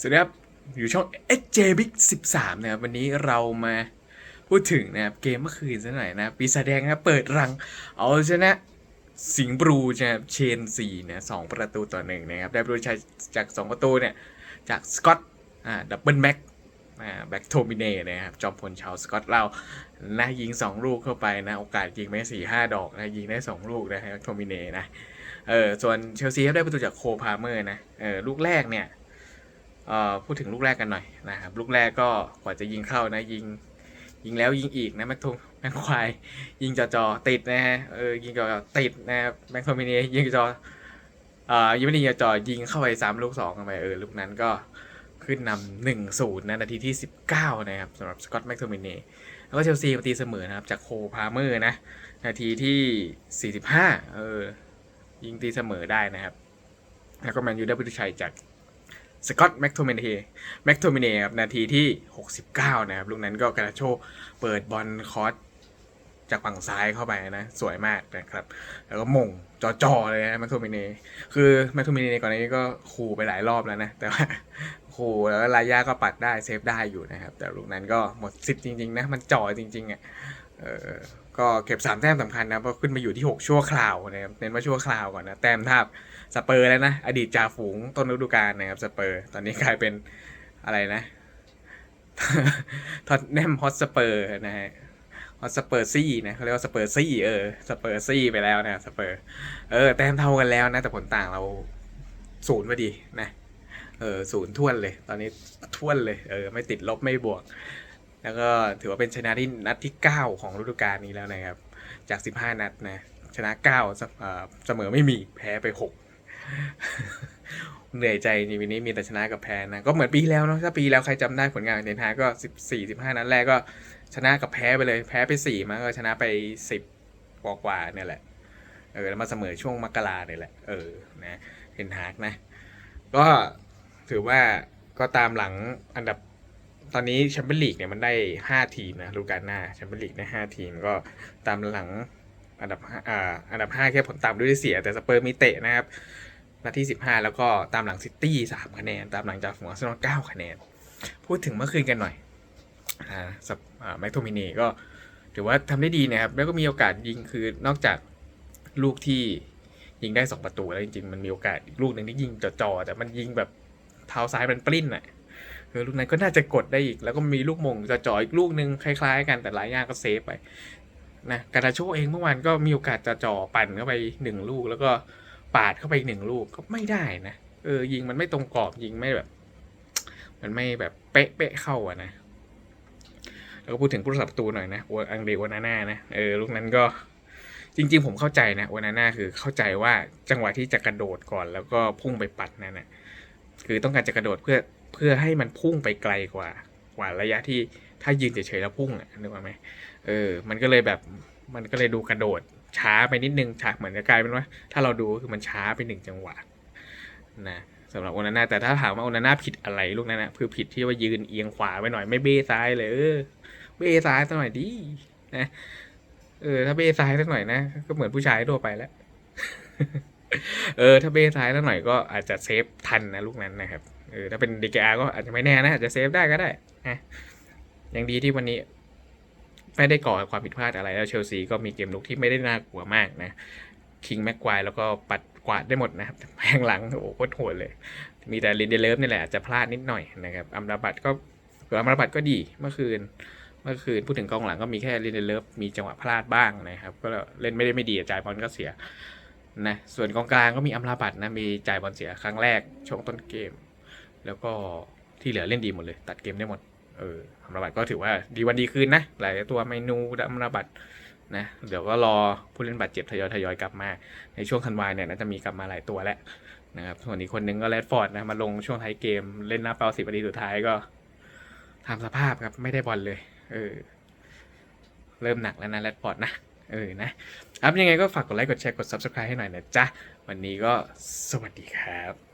สวัสดีครับ อยู่ช่อง SJ Big 13 นะครับ วันนี้เรามาพูดถึงนะครับ เกมเมื่อคืนซะหน่อยนะ ปีศาจแดงนะเปิดรัง เอาชนะสิงห์บรูนะครับเชนซีนี่ยสองประตูต่อหนึ่งนะครับ ได้ประตูชัยจาก 2 ประตูเนี่ย จากสกอตอ่าดับเบิลแบ็กอ่าแบ็กโทมิเน่นะครับ จอมพลชาวสกอตเรานะยิง 2 ลูกเข้าไปนะ โอกาสยิงไม่สี่ห้าดอกนะ ยิงได้ 2 ลูกนะครับโทมิเน่นะเออส่วนเชลซีก็ได้ประตูจากโคพาเมอร์นะเออลูกแรกเนี่ย พูดถึงลูกแรกกันหน่อยนะครับ ลูกแรกก็กว่าจะยิงเข้านะยิงยิงแล้วยิงอีกนะแม็กทงแม็กควายยิงจอจอติดนะฮะเออยิงจอจอติดนะครับแม็กโทมินียิงจออ่อยิงไม่ด้จอจอยิงเข้าไปซ้ำลูกสองกันไปเออลูกนั้นก็ขึ้นนำหนึ่งศูนย์นะนาทีที่สิบเก้านะครับสำหรับสกอตแม็กโทมินีแล้วก็เชลซีมาตีเสมอนะครับจากโคพาเมอร์นะ นาทีที่สี่สิบห้าเออยิงตีเสมอได้นะครับ แล้วก็แมนยูได้ประตูชัยจาก สกอตแม็กโทมินเนแม็กโทมินเนครับนาทีที่ 69 นะครับลูกนั้นก็กระโชกเปิดบอลคอสจากฝั่งซ้ายเข้าไปนะสวยมากนะครับ แล้วก็มงจอๆเลยนะแม็กโทมินเนคือแม็กโทมินเนก่อนหน้านี้ก็ขู่ไปหลายรอบแล้วนะ แต่ว่าขู่แล้วลายาก็ปัดได้เซฟได้อยู่นะครับ แต่ลูกนั้นก็หมดสิทธิ์จริง ๆ นะ มันจ่อจริง ๆอะเออ ก็เก็บ 3 แต้มสำคัญนะเพราะขึ้นมาอยู่ที่ 6 ชั่วคราวนะครับเน้นว่าชั่วคราวก่อนนะ แต้มทาบสเปอร์แล้วนะ อดีตจ่าฝูงต้นฤดูกาลนะครับสเปอร์ ตอนนี้กลายเป็นอะไรนะท็อตแนมฮอตสเปอร์นะฮะฮอตสเปอร์ซี่นะเขาเรียกว่าสเปอร์ซี่เออสเปอร์ซี่ไปแล้วนะสเปอร์เออแต้มเท่ากันแล้วนะ แต่ผลต่างเราศูนย์พอดีนะเออศูนย์ท้วนเลย ตอนนี้ท้วนเลยเออไม่ติดลบไม่บวก แล้วก็ถือว่าเป็นชนะที่นัดที่ 9 ของฤดูกาลนี้แล้วนะครับ จาก 15 นัดนะ ชนะ9เสเอ่อเสมอไม่มีแพ้ไป 6 เหนื่อยใจนี่วันนี้มีแต่ชนะกับแพ้นะ ก็เหมือนปีแล้วเนาะถ้าปีแล้วใครจำได้ผลงานเทนฮากก็ 14 15 นัดแรกก็ชนะกับแพ้ไปเลยแพ้ไป 4มาก็ชนะไป 10 กว่ากว่าเนี่ยแหละเออแล้วมาเสมอช่วงมกราเนี่ยแหละเออนะเทนฮากนะ ก็ถือว่าก็ตามหลังอันดับ ตอนนี้แชมเปี้ยนลีกเนี่ยมันได้ 5 ทีมนะฤดูกาหน้าแชมเปี้ยนลีกได้ 5 ทีมก็ตามหลังอันดับห้าอ่าอันดับ 5 แค่ผลต่ำด้วยเสีย แต่สเปอร์มีเตะนะครับนาที15 แล้วก็ตามหลังซิตี้3คะแนน ตามหลังจากฝูงอาร์เซนอล9คะแนน พูดถึงเมื่อคืนกันหน่อยอ่าสับแม็กโทมินีก็ถือว่าทำได้ดีนะครับ แล้วก็มีโอกาสยิงคือนอกจากลูกที่ยิงได้ 2 ประตูแล้วจริงๆ มันมีโอกาสอีกลูกหนึ่งที่ยิงจ่อๆแต่มันยิงแบบเท้าซ้ายมันปลิ้นอะ เออลูกนั้นก็น่าจะกดได้อีก แล้วก็มีลูกมงจะจ่ออีกลูกหนึ่งคล้าย ๆ กันแต่หลายอย่างก็เซฟไปนะกาตาโชเองเมื่อวานก็มีโอกาสจะจ่อปั่นเข้าไปหนึ่งลูก แล้วก็ปาดเข้าไปอีกหนึ่งลูกก็ไม่ได้นะเออยิงมันไม่ตรงกรอบยิงไม่แบบ มันไม่แบบเป๊ะเป๊ะเข้าอะนะแล้วก็พูดถึงผู้รักษาประตูหน่อยนะโออังเดโอนาน่านะเออลูกนั้นก็จริง ๆ ผมเข้าใจนะโอนาน่าคือเข้าใจว่าจังหวะที่จะกระโดดก่อน แล้วก็พุ่งไปปัดนั่นนะคือต้องการจะกระโดดเพื่อ เพื่อให้มันพุ่งไปไกลกว่า กว่าระยะที่ถ้ายืนเฉยๆแล้วพุ่งอะนึกว่าไหมเออ มันก็เลยแบบมันก็เลยดูกระโดดช้าไปนิดนึงช้าเหมือนจะกลายเป็นว่า ถ้าเราดูคือมันช้าไปหนึ่งจังหวะนะสำหรับโอนาน่าแต่ถ้าถามว่าโอนาน่าผิดอะไรลูกนั้นนะคือผิดที่ว่ายืนเอียงขวาไปหน่อยไม่เบ้ซ้ายเลยเออเบ้ซ้ายสักหน่อยดีนะเออถ้าเบ้ซ้ายสักหน่อยนะก็เหมือนผู้ชายทั่วไปแล้ว เออถ้าเบ้ซ้ายสักหน่อยก็อาจจะเซฟทันนะลูกนั้นนะครับเออถ้าเป็น DKR ก็อาจจะไม่แน่นะอาจจะเซฟได้ก็ได้นะยังดีที่วันนี้ไม่ได้ก่อความผิดพลาดอะไรแล้วเชลซีก็มีเกมลุกที่ไม่ได้น่ากลัวมากนะคิงแม็กควายแล้วก็ปัดกวาดได้หมดนะครับแพงหลังโอ้โหโคตรโหดเลย มีแต่ลินเดเลฟนี่แหละอาจจะพลาดนิดหน่อยนะครับอัมราบัตก็อออัมราบัตก็ดีเมื่อคืนเมื่อคืนพูดถึงกองหลังก็มีแค่ลินเดเลฟมีจังหวะพลาดบ้างนะครับ ก็เล่นไม่ได้ไม่ดีจ่ายบอลก็เสีย นะส่วนกองกลางก็มีอัมราบัตนะมีจ่ายบอลเสียครั้งแรกช่วงต้นเกม แล้วก็ที่เหลือเล่นดีหมดเลย ตัดเกมได้หมดเอออัมราบัตก็ถือว่าดีวันดีคืนนะหลายตัวเมนูอัมราบัตนะเดี๋ยวก็รอผู้เล่นบาดเจ็บทยอยทยอยกลับมา ในช่วงธันวาเนี่ยน่าจะมีกลับมาหลายตัวแล้วนะครับส่วนอีกคนนึงก็แรดฟอร์ดนะมาลงช่วงท้ายเกมเล่นหน้าเป้าสิบนาทีสุดท้ายก็ทำสภาพครับไม่ได้บอลเลย เออ เริ่มหนักแล้วนะแรดฟอร์ดนะ เออนะครับยังไงก็ฝากกดไลค์ กดแชร์ กด subscribe ให้หน่อยนะจ๊ะ วันนี้ก็สวัสดีครับ